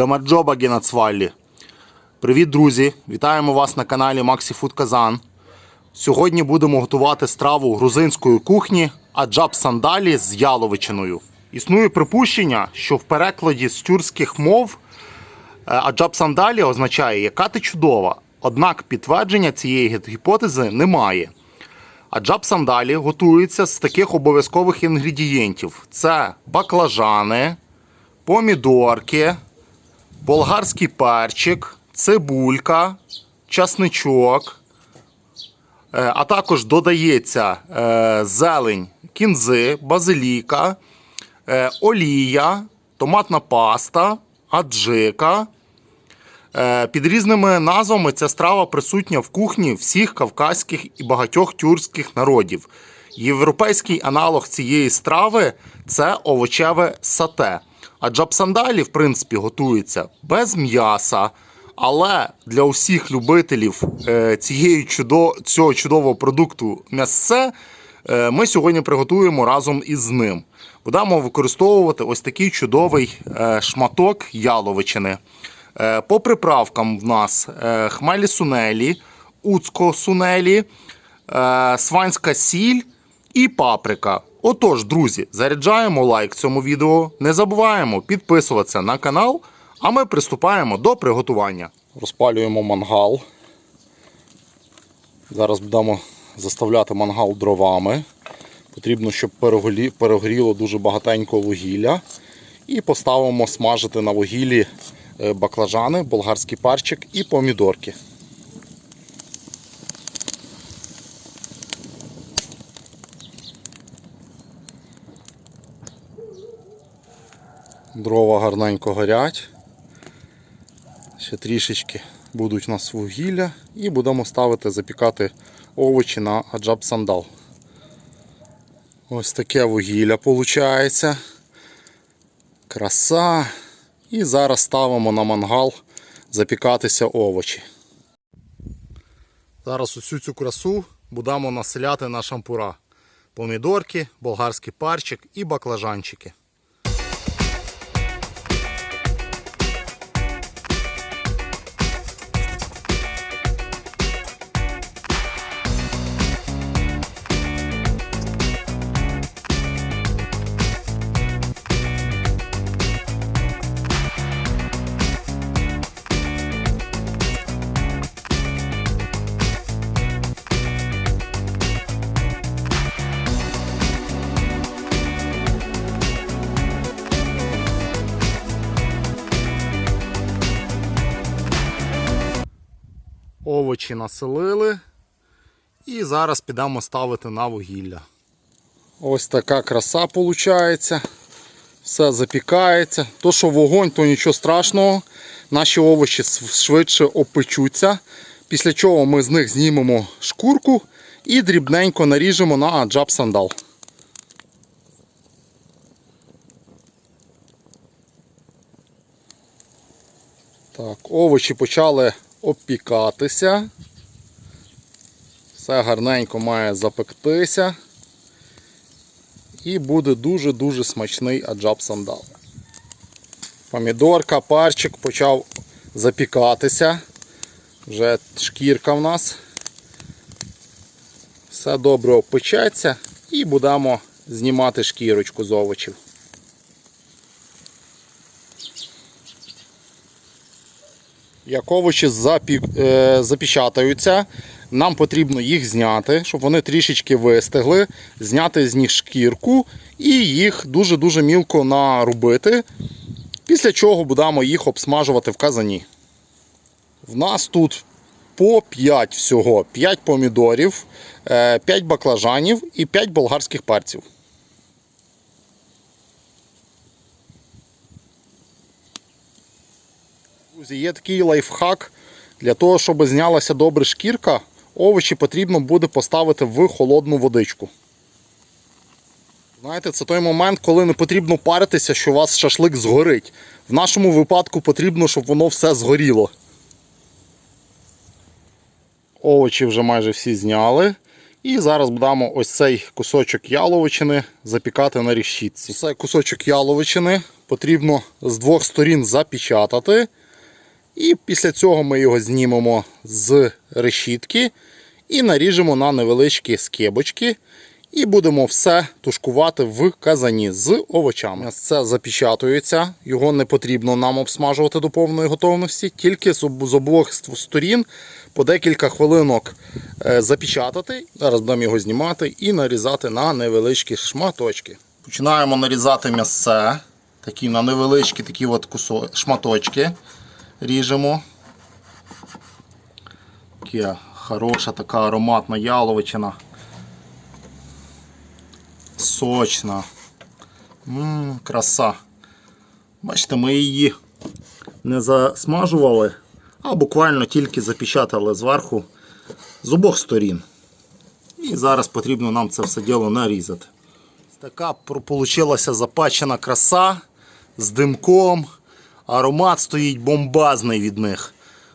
Гамаджоба Генацваллі. Привіт, друзі! Вітаємо вас на каналі Maxi Food Казан. Сьогодні будемо готувати страву грузинської кухні аджаб сандалі з яловичиною. Існує припущення, що в перекладі з тюркських мов е, аджаб сандалі означає яка ти чудова. Однак підтвердження цієї гіпотези немає. Аджаб сандалі готується з таких обов'язкових інгредієнтів: це баклажани, помідорки, болгарський перчик, цибулька, часничок. Е, А також додається е, зелень кінзи, базиліка, е, олія, томатна паста, аджика. Під різними назвами ця страва присутня в кухні всіх кавказьких і багатьох тюркських народів. Європейський аналог цієї страви це овочеве сате. А джапсандалі, в принципі, готується без м'яса. Але для усіх любителів е, цієї чудо, цього чудового продукту м'ясце е, ми сьогодні приготуємо разом із ним. Будемо використовувати ось такий чудовий е, шматок яловичини. По приправкам в нас хмелі сунелі, уцко сунелі, сванська сіль і паприка. Отож, друзі, заряджаємо лайк цьому відео. Не забуваємо підписуватися на канал, а ми приступаємо до приготування. Розпалюємо мангал. Зараз будемо заставляти мангал дровами. Потрібно, щоб перегорі- перегоріло дуже багатенько вугілля. І поставимо смажити на вугіллі е, баклажани, болгарський парчик і помідорки. Дрова гарненько горять. Ще трішечки будуть у нас вугілля і будемо ставити запікати овочі на аджаб сандал. Ось таке вугілля виходить. Краса. І зараз ставимо на мангал запікатися овочі. Зараз усю цю красу будемо населяти на шампура. Помідорки, болгарський парчик і баклажанчики. Овочі населили. І зараз підемо ставити на вугілля. Ось така краса виходить. Все запікається. То, що вогонь, то нічого страшного. Наші овочі швидше опечуться. Після чого ми з них знімемо шкурку і дрібненько наріжемо на аджаб сандал. Так, овочі почали обпікатися. Все гарненько має запектися. І буде дуже-дуже смачний аджаб сандал. Помідорка, парчик почав запікатися. Вже шкірка в нас. Все добре опечеться і будемо знімати шкірочку з овочів. Як овочі е, запечатаються, нам потрібно їх зняти, щоб вони трішечки вистигли, зняти з них шкірку і їх дуже-дуже мілко нарубити. Після чого будемо їх обсмажувати в казані. В нас тут по 5 всього: 5 помідорів, 5 баклажанів і 5 болгарських перців. Друзі, є такий лайфхак. Для того, щоб знялася добре шкірка, овочі потрібно буде поставити в холодну водичку. Знаєте, це той момент, коли не потрібно паритися, що у вас шашлик згорить. В нашому випадку потрібно, щоб воно все згоріло. Овочі вже майже всі зняли. І зараз будемо ось цей кусочок яловичини запікати на рішітці. Цей кусочок яловичини потрібно з двох сторін запечатати. І після цього ми його знімемо з решітки і наріжемо на невеличкі скибочки. І будемо все тушкувати в казані з овочами. Це запечатується, його не потрібно нам обсмажувати до повної готовності, тільки з обох сторін по декілька хвилинок е, запечатати. Зараз будемо його знімати і нарізати на невеличкі шматочки. Починаємо нарізати м'ясце. Такі на невеличкі такі от шматочки ріжемо. Таке хороша така ароматна яловичина. Сочна. Ммм, краса. Бачите, ми її не засмажували, а буквально тільки запечатали зверху з обох сторін. І зараз потрібно нам це все діло нарізати. Така вийшла запечена краса з димком. Аромат стоїть бомбазний від них.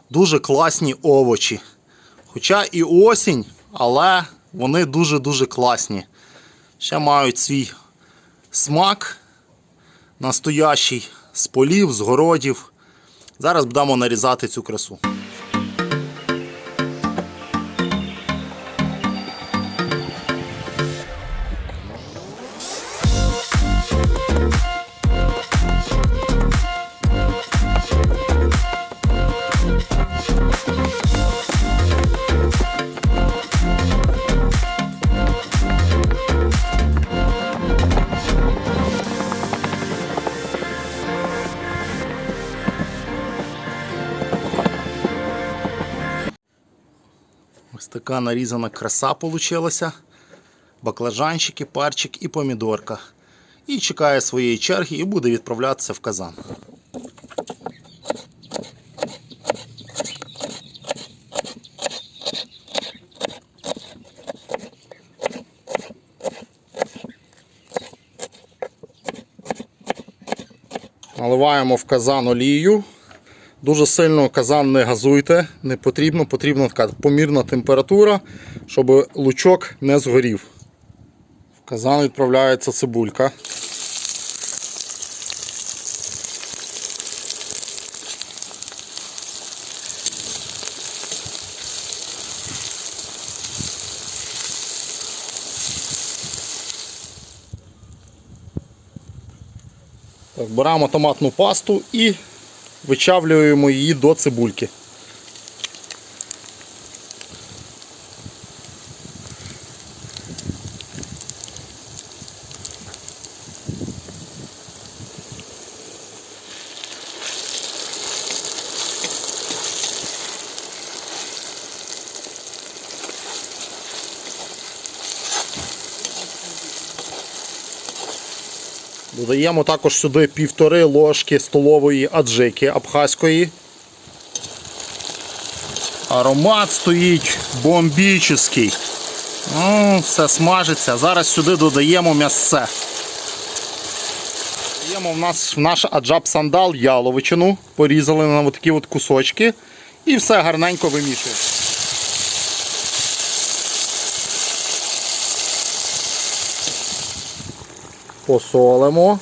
Дуже класні овочі. Хоча і осінь, але вони дуже-дуже класні. Ще мають свій смак настоящий з полів, з городів. Зараз будемо нарізати цю красу. Така нарізана краса получилася. Баклажанчики, парчик і помідорка. І чекає своєї черги і буде відправлятися в казан. Наливаємо в казан олію. Дуже сильно казан не газуйте, не потрібно, потрібна така помірна температура, щоб лучок не згорів. В казан відправляється цибулька. Так, беремо томатну пасту і вичавлюємо її до цибульки. Додаємо також сюди півтори ложки столової аджики абхазької. Аромат стоїть бомбічний. М, Все смажиться. Зараз сюди додаємо м'ясце. Додаємо в нас в наш аджаб сандал яловичину. Порізали на такі от кусочки. І все гарненько вимішуємо. Посолимо.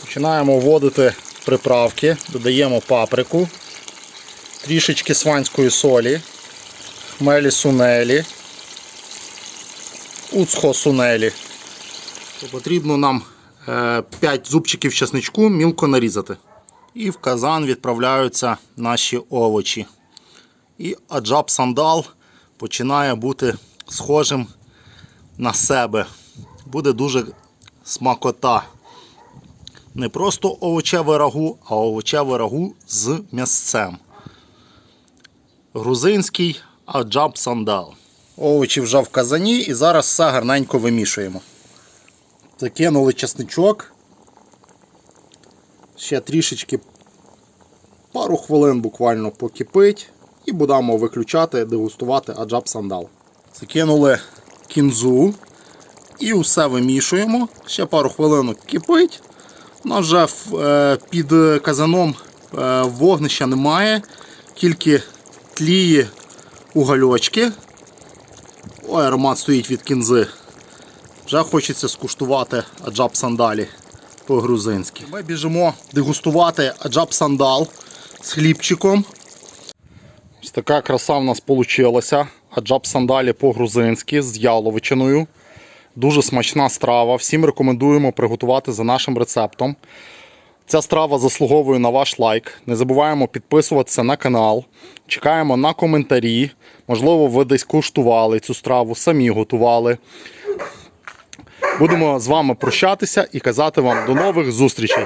Починаємо вводити приправки, додаємо паприку, трішечки сванської солі, хмелі сунелі, уцхо сунелі. Потрібно нам 5 зубчиків чесничку мілко нарізати. І в казан відправляються наші овочі. І аджаб сандал починає бути схожим на себе. Буде дуже смакота. Не просто овочеве рагу, а овочеве рагу з м'ясцем. Грузинський аджаб сандал. Овочі вже в казані і зараз все гарненько вимішуємо. Закинули чесничок. Ще трішечки пару хвилин буквально покипить. І будемо виключати, дегустувати аджаб сандал. Закинули кінзу і все вимішуємо. Ще пару хвилин кипить. У нас вже під казаном е, вогнища немає, тільки тліє угольочки. Ой, аромат стоїть від кінзи. Вже хочеться скуштувати аджаб сандалі по-грузинськи. Ми біжимо дегустувати аджаб сандал з хлібчиком. Ось така краса в нас вийшла. Аджаб сандалі по-грузинськи з яловичиною. Дуже смачна страва. Всім рекомендуємо приготувати за нашим рецептом. Ця страва заслуговує на ваш лайк. Не забуваємо підписуватися на канал. Чекаємо на коментарі. Можливо, ви десь куштували цю страву, самі готували. Будемо з вами прощатися і казати вам до нових зустрічей.